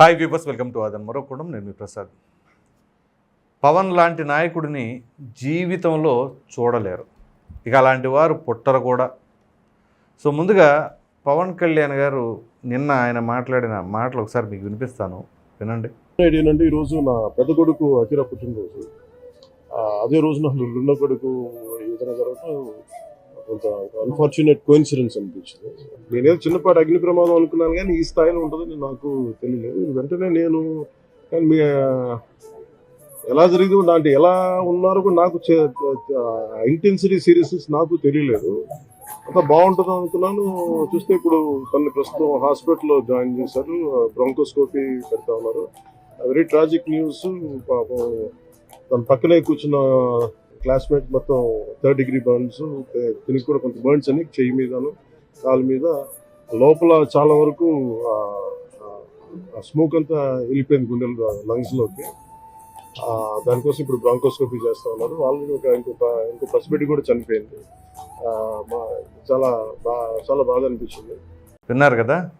Hi viewers welcome to అదన్ కూడా నేను మీ ప్రసాద్. పవన్ లాంటి నాయకుడిని జీవితంలో చూడలేరు. ఇక అలాంటి వారు పుట్టరు కూడా. సో ముందుగా పవన్ కళ్యాణ్ గారు నిన్న ఆయన మాట్లాడిన మాటలు ఒకసారి మీకు వినిపిస్తాను. వినండి. ఏంటంటే ఈరోజు నా పెద్ద కొడుకు అఖిర పుట్టినరోజు. అదే రోజు నా రెండో కొడుకు ఈ విధంగా జరగటం కొంత అన్ఫార్చునేట్ కోఇన్సిడెన్స్ అనిపించింది. నేనేదో చిన్నపాటి అగ్ని ప్రమాదం అనుకున్నాను కానీ ఈ స్థాయిలో ఉంటుందని నాకు తెలియలేదు. వెంటనే నేను కానీ మీ ఎలా జరిగింది అంటే ఎలా ఉన్నారో కూడా నాకు ఇంటెన్సిటీ సీరియస్నెస్ నాకు తెలియలేదు. అంత బాగుంటుంది అనుకున్నాను. చూస్తే ఇప్పుడు తనని ప్రస్తుతం హాస్పిటల్లో జాయిన్ చేశారు. బ్రాంకోస్కోపీ పెడతా ఉన్నారు. వెరీ ట్రాజిక్ న్యూస్ పాపం తన పక్కనే కూర్చున్న క్లాస్మేట్ మొత్తం థర్డ్ డిగ్రీ బర్న్స్ దీనికి కూడా కొంత బర్న్స్ అని చెయ్యి మీదను కాలు మీద. లోపల చాలా వరకు స్మోక్ అంతా వెళ్ళిపోయింది గుండెలు లంగ్స్లోకి. దానికోసం ఇప్పుడు బ్రాంకోస్కోపీ చేస్తూ ఉన్నారు. ఆల్రెడీ ఒక ఇంకొక ఇంకో పసిబిడ్డ కూడా చనిపోయింది. మా- చాలా బా చాలా బాధ అనిపించింది. విన్నారు కదా?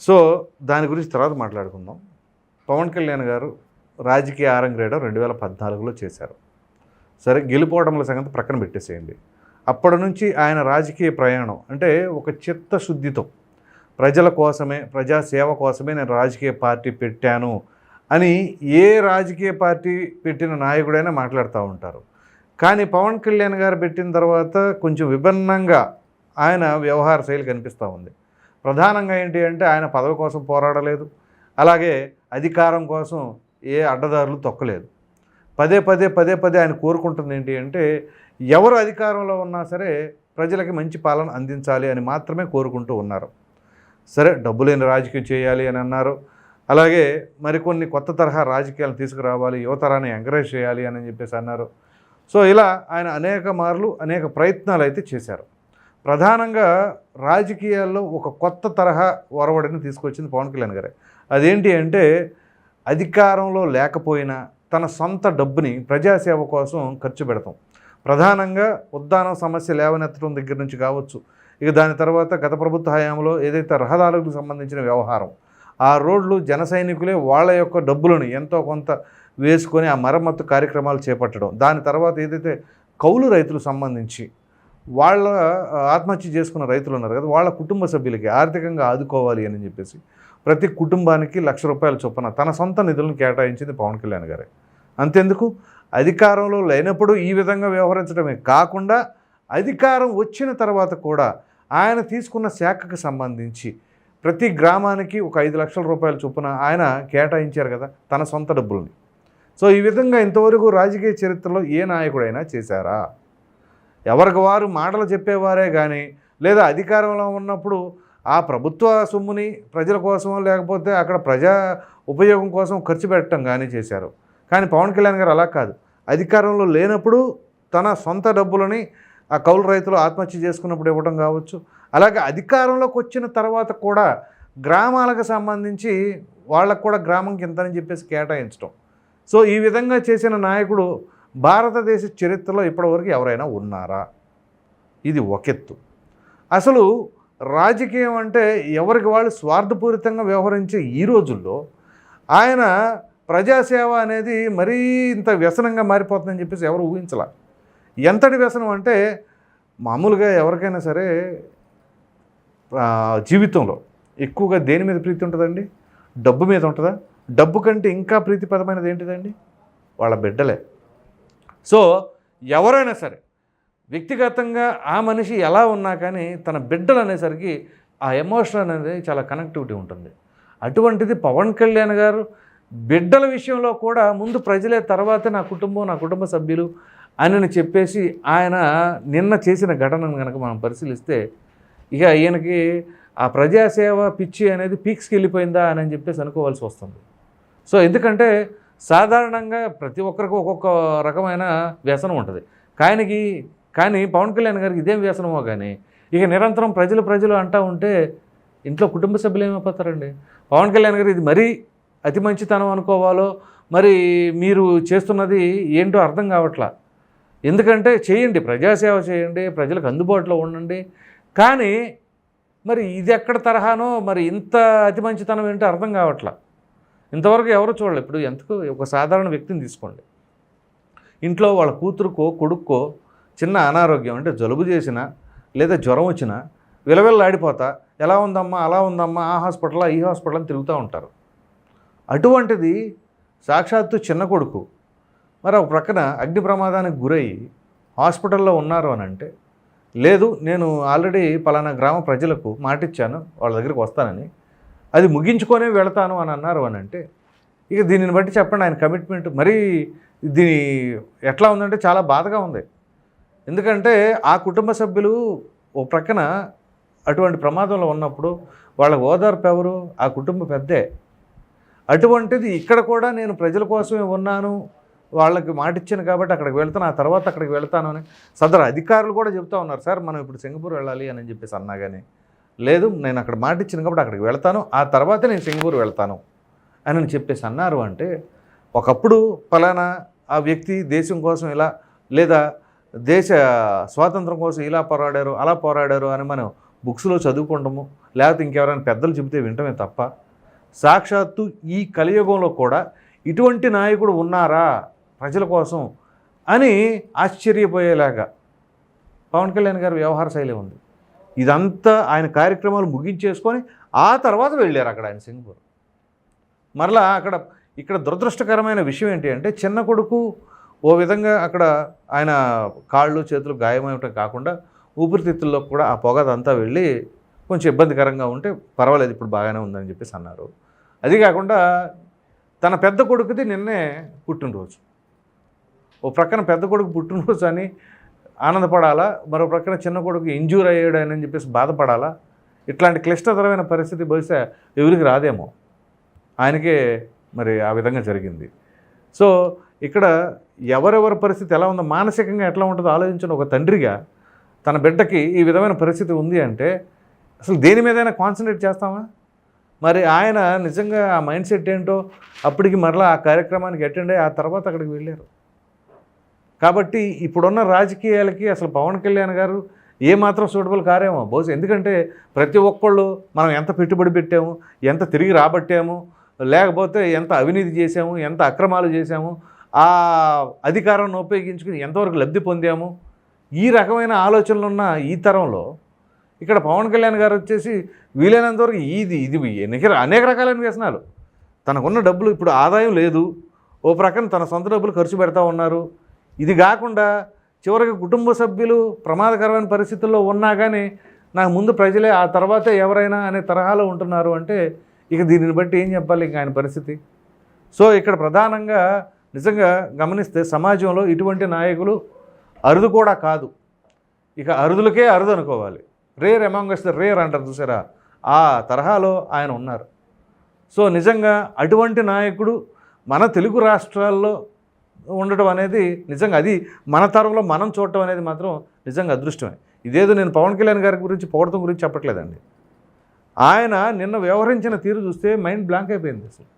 సో దాని గురించి తర్వాత మాట్లాడుకుందాం. పవన్ కళ్యాణ్ గారు రాజకీయ ఆరంగ్రేడం రెండు వేల పద్నాలుగులో చేశారు. సరే గెలిపోవడంలో సంగతి ప్రక్కన పెట్టేసేయండి. అప్పటి నుంచి ఆయన రాజకీయ ప్రయాణం అంటే ఒక చిత్తశుద్ధితో ప్రజల కోసమే ప్రజాసేవ కోసమే నేను రాజకీయ పార్టీ పెట్టాను అని ఏ రాజకీయ పార్టీ పెట్టిన నాయకుడైనా మాట్లాడుతూ ఉంటారు. కానీ పవన్ కళ్యాణ్ గారు పెట్టిన తర్వాత కొంచెం విభిన్నంగా ఆయన వ్యవహార శైలి కనిపిస్తూ ఉంది. ప్రధానంగా ఏంటి అంటే ఆయన పదవి కోసం పోరాడలేదు. అలాగే అధికారం కోసం ఏ అడ్డదారులు తొక్కలేదు. పదే పదే పదే పదే ఆయన కోరుకుంటుంది ఏంటి అంటే ఎవరు అధికారంలో ఉన్నా సరే ప్రజలకి మంచి పాలన అందించాలి అని మాత్రమే కోరుకుంటూ ఉన్నారు. సరే డబ్బు లేని రాజకీయం చేయాలి అని అన్నారు. అలాగే మరికొన్ని కొత్త తరహా రాజకీయాలు తీసుకురావాలి యువతరాన్ని ఎంకరేజ్ చేయాలి అని చెప్పేసి అన్నారు. సో ఇలా ఆయన అనేక మార్లు అనేక ప్రయత్నాలు అయితే చేశారు. ప్రధానంగా రాజకీయాల్లో ఒక కొత్త తరహా ఒరవడిని తీసుకొచ్చింది పవన్ కళ్యాణ్ గారే. అదేంటి అంటే అధికారంలో లేకపోయినా తన సొంత డబ్బుని ప్రజాసేవ కోసం ఖర్చు పెడతాం. ప్రధానంగా ఉద్దానం సమస్య లేవనెత్తడం దగ్గర నుంచి కావచ్చు. ఇక దాని తర్వాత గత ప్రభుత్వ హయాంలో ఏదైతే రహదారులకు సంబంధించిన వ్యవహారం ఆ రోడ్లు జన సైనికులే వాళ్ళ యొక్క డబ్బులను ఎంతో కొంత వేసుకొని ఆ మరమ్మత్తు కార్యక్రమాలు చేపట్టడం. దాని తర్వాత ఏదైతే కౌలు రైతులకు సంబంధించి వాళ్ళ ఆత్మహత్య చేసుకున్న రైతులు ఉన్నారు కదా వాళ్ళ కుటుంబ సభ్యులకి ఆర్థికంగా ఆదుకోవాలి అని చెప్పేసి ప్రతి కుటుంబానికి లక్ష రూపాయల చొప్పున తన సొంత నిధులను కేటాయించింది పవన్ కళ్యాణ్ గారే. అంతెందుకు? అధికారంలో లేనప్పుడు ఈ విధంగా వ్యవహరించడమే కాకుండా అధికారం వచ్చిన తర్వాత కూడా ఆయన తీసుకున్న శాఖకు సంబంధించి ప్రతి గ్రామానికి ఒక ఐదు లక్షల రూపాయల చొప్పున ఆయన కేటాయించారు కదా తన సొంత డబ్బుల్ని. సో ఈ విధంగా ఇంతవరకు రాజకీయ చరిత్రలో ఏ నాయకుడైనా చేశారా? ఎవరికి వారు మాటలు చెప్పేవారే కానీ లేదా అధికారంలో ఉన్నప్పుడు ఆ ప్రభుత్వ సొమ్ముని ప్రజల కోసమో లేకపోతే అక్కడ ప్రజా ఉపయోగం కోసం ఖర్చు పెట్టడం కానీ చేశారు. కానీ పవన్ కళ్యాణ్ గారు అలా కాదు. అధికారంలో లేనప్పుడు తన సొంత డబ్బులని ఆ కౌలు రైతులు ఆత్మహత్య చేసుకున్నప్పుడు ఇవ్వడం కావచ్చు. అలాగే అధికారంలోకి వచ్చిన తర్వాత కూడా గ్రామాలకు సంబంధించి వాళ్ళకు కూడా గ్రామంకి ఇంతని చెప్పేసి కేటాయించడం సో ఈ విధంగా చేసిన నాయకుడు భారతదేశ చరిత్రలో ఇప్పటివరకు ఎవరైనా ఉన్నారా? ఇది ఒకెత్తు అసలు రాజకీయం అంటే ఎవరికి వాళ్ళు స్వార్థపూరితంగా వ్యవహరించే ఈ రోజుల్లో ఆయన ప్రజాసేవ అనేది మరీ ఇంత వ్యసనంగా మారిపోతుందని చెప్పేసి ఎవరు ఊహించలా. ఎంతటి వ్యసనం అంటే మామూలుగా ఎవరికైనా సరే జీవితంలో ఎక్కువగా దేని మీద ప్రీతి ఉంటుందండి? డబ్బు మీద ఉంటుందా? డబ్బు కంటే ఇంకా ప్రీతిపదమైనది ఏంటిదండి? వాళ్ళ బిడ్డలే. సో ఎవరైనా సరే వ్యక్తిగతంగా ఆ మనిషి ఎలా ఉన్నా కానీ తన బిడ్డలు అనేసరికి ఆ ఎమోషన్ అనేది చాలా కనెక్టివిటీ ఉంటుంది. అటువంటిది పవన్ కళ్యాణ్ గారు బిడ్డల విషయంలో కూడా ముందు ప్రజలే తర్వాత నా కుటుంబం నా కుటుంబ సభ్యులు అని చెప్పేసి ఆయన నిన్న చేసిన ఘటనను కనుక మనం పరిశీలిస్తే ఇక ఈయనకి ఆ ప్రజాసేవ పిచ్చి అనేది పీక్స్కి వెళ్ళిపోయిందా అని చెప్పేసి అనుకోవాల్సి వస్తుంది. సో ఎందుకంటే సాధారణంగా ప్రతి ఒక్కరికి ఒక్కొక్క రకమైన వ్యసనం ఉంటుంది. కాయనకి కానీ పవన్ కళ్యాణ్ గారికి ఇదేం వ్యసనమో కానీ ఇక నిరంతరం ప్రజలు ప్రజలు అంటూ ఉంటే ఇంట్లో కుటుంబ సభ్యులు ఏమైపోతారండి? పవన్ కళ్యాణ్ గారు ఇది మరీ అతి మంచితనం అనుకోవాలో? మరి మీరు చేస్తున్నది ఏంటో అర్థం కావట్లా? ఎందుకంటే చేయండి ప్రజాసేవ చేయండి ప్రజలకు అందుబాటులో ఉండండి. కానీ మరి ఇది ఎక్కడ తరహానో మరి ఇంత అతి మంచితనం ఏంటో అర్థం కావట్లా? ఇంతవరకు ఎవరు చూడలేదు ఇప్పుడు ఎంతకు ఒక సాధారణ వ్యక్తిని తీసుకోండి. ఇంట్లో వాళ్ళ కూతురుకో కొడుక్కో చిన్న అనారోగ్యం అంటే జలుబు చేసినా లేదా జ్వరం వచ్చినా విలవిల్లాడిపోతా ఎలా ఉందమ్మా? అలా ఉందమ్మా? ఆ హాస్పిటల్? ఈ హాస్పిటల్? అని తిరుగుతూ ఉంటారు. అటువంటిది సాక్షాత్తు చిన్న కొడుకు. మరి ఒక ప్రక్కన అగ్ని ప్రమాదానికి గురయ్యి హాస్పిటల్లో ఉన్నారు అని అంటే లేదు నేను ఆల్రెడీ పలానా గ్రామ ప్రజలకు మాటిచ్చాను వాళ్ళ దగ్గరికి వస్తానని. అది ముగించుకొనే వెళతాను అని అన్నారు అని అంటే ఇక దీనిని బట్టి చెప్పండి ఆయన కమిట్మెంట్ మరీ దీని ఎట్లా ఉందంటే చాలా బాధగా ఉంది. ఎందుకంటే ఆ కుటుంబ సభ్యులు ఓ ప్రక్కన అటువంటి ప్రమాదంలో ఉన్నప్పుడు వాళ్ళ ఓదార్పు ఎవరు? ఆ కుటుంబ పెద్దే. అటువంటిది ఇక్కడ కూడా నేను ప్రజల కోసమే ఉన్నాను వాళ్ళకి మాటిచ్చాను కాబట్టి అక్కడికి వెళ్తాను ఆ తర్వాత అక్కడికి వెళ్తాను అని సదరు అధికారులు కూడా చెప్తా ఉన్నారు సార్ మనం ఇప్పుడు సింగపూర్ వెళ్ళాలి అని చెప్పేసి అన్నా కానీ లేదు నేను అక్కడ మాటిచ్చాను కాబట్టి అక్కడికి వెళ్తాను ఆ తర్వాతే నేను సింగపూర్ వెళ్తాను అని అని చెప్పేసి అన్నారు అంటే ఒకప్పుడు ఫలానా ఆ వ్యక్తి దేశం కోసం ఇలా లేదా దేశ స్వాతంత్రం కోసం ఇలా పోరాడారు అలా పోరాడారు అని మనం బుక్స్లో చదువుకుంటాము లేకపోతే ఇంకెవరైనా పెద్దలు చెబితే వింటమే తప్ప సాక్షాత్తు ఈ కలియుగంలో కూడా ఇటువంటి నాయకుడు ఉన్నారా ప్రజల కోసం అని ఆశ్చర్యపోయేలాగా పవన్ కళ్యాణ్ గారి వ్యవహార శైలి ఉంది. ఇదంతా ఆయన కార్యక్రమాలు ముగించేసుకొని ఆ తర్వాత వెళ్ళారు అక్కడ ఆయన సింగపూర్. మరలా అక్కడ ఇక్కడ దురదృష్టకరమైన విషయం ఏంటి అంటే చిన్న కొడుకు ఓ విధంగా అక్కడ ఆయన కాళ్ళు చేతులు గాయమవటం కాకుండా ఊపిరితిత్తుల్లో కూడా ఆ పొగ అదంతా వెళ్ళి కొంచెం ఇబ్బందికరంగా ఉంటే పర్వాలేదు ఇప్పుడు బాగానే ఉందని చెప్పేసి అన్నారు. అది కాకుండా తన పెద్ద కొడుకుది నిన్నే పుట్టినరోజు. ఓ ప్రక్కన పెద్ద కొడుకు పుట్టినరోజు అని ఆనందపడాలా మరో ప్రక్కన చిన్న కొడుకు ఇంజూర్ అయ్యాడు అని చెప్పేసి బాధపడాలా? ఇట్లాంటి క్లిష్టతరమైన పరిస్థితి బహుశా ఎవరికి రాదేమో. ఆయనకే మరి ఆ విధంగా జరిగింది. సో ఇక్కడ ఎవరెవరి పరిస్థితి ఎలా ఉందో మానసికంగా ఎట్లా ఉంటుందో ఆలోచించిన ఒక తండ్రిగా తన బిడ్డకి ఈ విధమైన పరిస్థితి ఉంది అంటే అసలు దేని మీదైనా కాన్సన్ట్రేట్ చేస్తామా మరి ఆయన నిజంగా ఆ మైండ్ సెట్ ఏంటో అప్పటికి మరలా ఆ కార్యక్రమానికి అటెండ్ అయ్యి ఆ తర్వాత అక్కడికి వెళ్ళారు. కాబట్టి ఇప్పుడున్న రాజకీయాలకి అసలు పవన్ కళ్యాణ్ గారు ఏమాత్రం సూటబుల్ కారేమో. బహుశా ఎందుకంటే ప్రతి ఒక్కళ్ళు మనం ఎంత పెట్టుబడి పెట్టాము ఎంత తిరిగి రాబట్టాము లేకపోతే ఎంత అవినీతి చేసాము ఎంత అక్రమాలు చేశాము ఆ అధికారాన్ని ఉపయోగించుకుని ఎంతవరకు లబ్ధి పొందాము ఈ రకమైన ఆలోచనలున్న ఈ తరంలో ఇక్కడ పవన్ కళ్యాణ్ గారు వచ్చేసి వీలైనంత వరకు ఇది ఇది అనేక అనేక రకాలైన వ్యసనాలు. తనకున్న డబ్బులు ఇప్పుడు ఆదాయం లేదు. ఓ ప్రకారం తన సొంత డబ్బులు ఖర్చు పెడతా ఉన్నారు. ఇది కాకుండా చివరికి కుటుంబ సభ్యులు ప్రమాదకరమైన పరిస్థితుల్లో ఉన్నా కానీ నాకు ముందు ప్రజలే ఆ తర్వాతే ఎవరైనా అనే తరహాలో ఉంటున్నారు అంటే ఇక దీనిని బట్టి ఏం చెప్పాలి ఇంక ఆయన పరిస్థితి? సో ఇక్కడ ప్రధానంగా నిజంగా గమనిస్తే సమాజంలో ఇటువంటి నాయకులు అరుదు కూడా కాదు. ఇక అరుదులకే అరుదు అనుకోవాలి. రేర్ అమాంగస్ ద రేర్ అంటారు చూసారా? ఆ తరహాలో ఆయన ఉన్నారు. సో నిజంగా అటువంటి నాయకుడు మన తెలుగు రాష్ట్రాల్లో ఉండటం అనేది నిజంగా అది మన తరంలో మనం చూడటం అనేది మాత్రం నిజంగా అదృష్టమే. ఇదేదో నేను పవన్ కళ్యాణ్ గారి గురించి పొగడతం గురించి చెప్పట్లేదండి. ఆయన నిన్న వ్యవహరించిన తీరు చూస్తే మైండ్ బ్లాంక్ అయిపోయింది అసలు.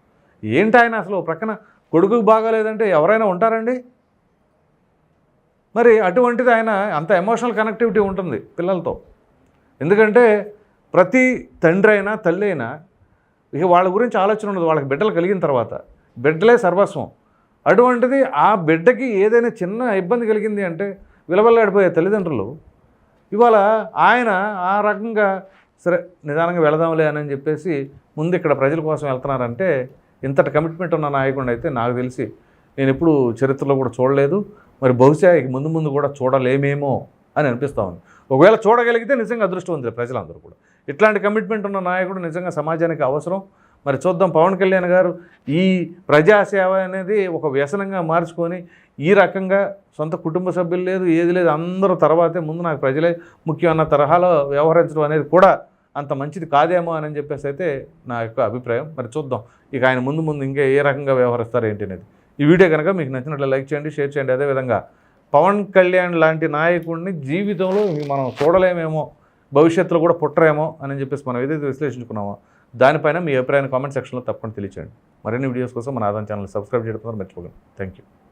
ఏంటి ఆయన అసలు ప్రక్కన కొడుకుకు బాగాలేదంటే ఎవరైనా ఉంటారండి? మరి అటువంటిది ఆయన అంత ఎమోషనల్ కనెక్టివిటీ ఉంటుంది పిల్లలతో. ఎందుకంటే ప్రతి తండ్రి అయినా తల్లి అయినా ఇక వాళ్ళ గురించి ఆలోచన ఉండదు. వాళ్ళకి బిడ్డలు కలిగిన తర్వాత. బిడ్డలే సర్వస్వం. అటువంటిది ఆ బిడ్డకి ఏదైనా చిన్న ఇబ్బంది కలిగింది అంటే విలవల్లాడిపోయే తల్లిదండ్రులు ఇవాళ ఆయన ఆ రకంగా సరే నిదానంగా వెళదాంలే అని చెప్పేసి ముందు ఇక్కడ ప్రజల కోసం వెళ్తున్నారంటే ఇంతటి కమిట్మెంట్ ఉన్న నాయకుడు అయితే నాకు తెలిసి నేను ఎప్పుడు చరిత్రలో కూడా చూడలేదు. మరి బహుశా ఇక ముందు ముందు కూడా చూడలేమేమో అని అనిపిస్తూ ఉంది. ఒకవేళ చూడగలిగితే నిజంగా అదృష్టవంతులు ప్రజలందరూ కూడా. ఇట్లాంటి కమిట్మెంట్ ఉన్న నాయకుడు నిజంగా సమాజానికి అవసరం. మరి చూద్దాం పవన్ కళ్యాణ్ గారు ఈ ప్రజాసేవ అనేది ఒక వ్యసనంగా మార్చుకొని ఈ రకంగా సొంత కుటుంబ సభ్యులు లేదు ఏది లేదు అందరూ తర్వాతే ముందు నాకు ప్రజలే ముఖ్యమైన తరహాలో వ్యవహరించడం అనేది కూడా అంత మంచిది కాదేమో అని చెప్పేసి అయితే నా యొక్క అభిప్రాయం. మరి చూద్దాం ఇక ఆయన ముందు ముందు ఇంకా ఏ రకంగా వ్యవహరిస్తారు ఏంటి అనేది. ఈ వీడియో కనుక మీకు నచ్చినట్లు లైక్ చేయండి షేర్ చేయండి. అదేవిధంగా పవన్ కళ్యాణ్ లాంటి నాయకుడిని జీవితంలో మనం చూడలేమేమో భవిష్యత్తులో కూడా పుట్టరేమో అని చెప్పేసి మనం ఏదైతే విశ్లేషించుకున్నామో దానిపైన మీ అభిప్రాయాన్ని కామెంట్ సెక్షన్లో తప్పకుండా తెలియచేయండి. మరిన్ని వీడియోస్ కోసం మన ఆదాయం ఛానల్ సబ్స్క్రైబ్ చేయడం ద్వారా మర్చిపోకండి. Thank you